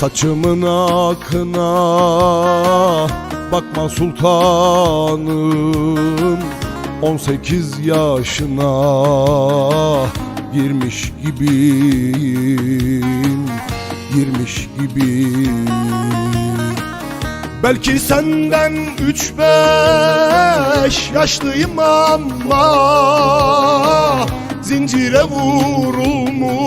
Saçımın akına. Bakma sultanım 18 yaşına girmiş gibiyim Girmiş gibiyim. Belki senden üç beş yaşlıyım ama Zincire vurulmuş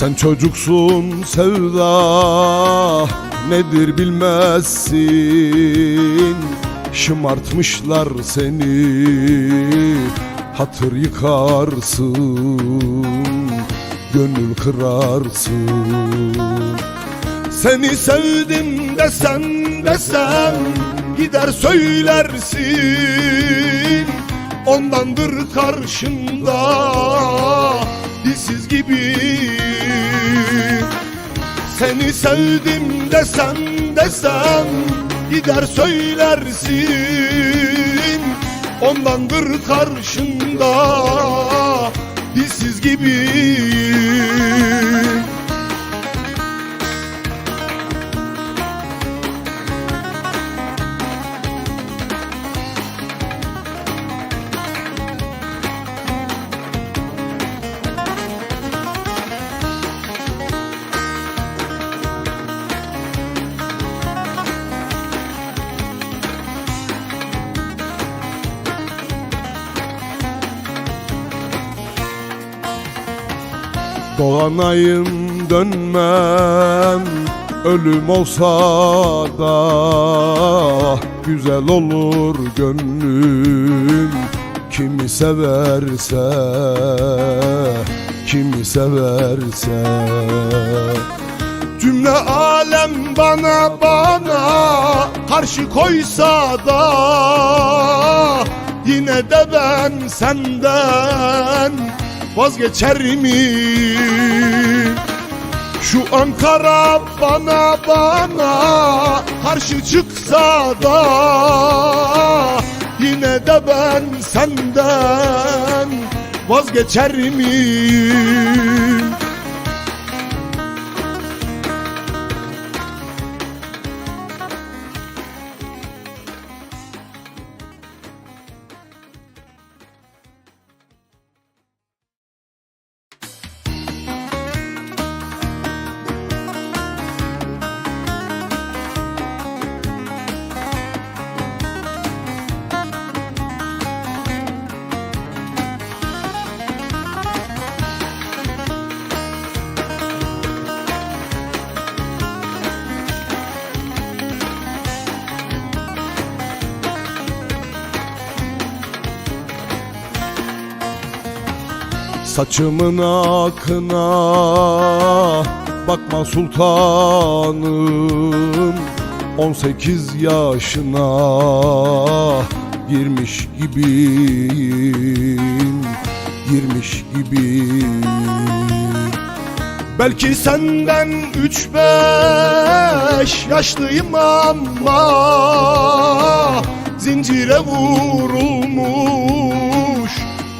Sen çocuksun sevda nedir bilmezsin? Şımartmışlar seni hatır yıkarsın Gönül kırarsın. Seni sevdim desem desem gider söylersin. Ondandır karşında dilsiz gibi Seni sevdim desem desem gider söylersin. Ondandır karşında dilsiz gibi Doğanayım dönmem. Ölüm olsa da Güzel olur gönlüm. Kimi severse Kimi severse. Cümle alem bana bana Karşı koysa da Yine de ben senden vazgeçer miyim? Şu Ankara bana bana karşı çıksa da Yine de ben senden vazgeçer miyim? Saçımın akına. Bakma sultanım 18 yaşına girmiş gibiyim Girmiş gibiyim. Belki senden üç beş yaşlıyım ama Zincire vurulmuş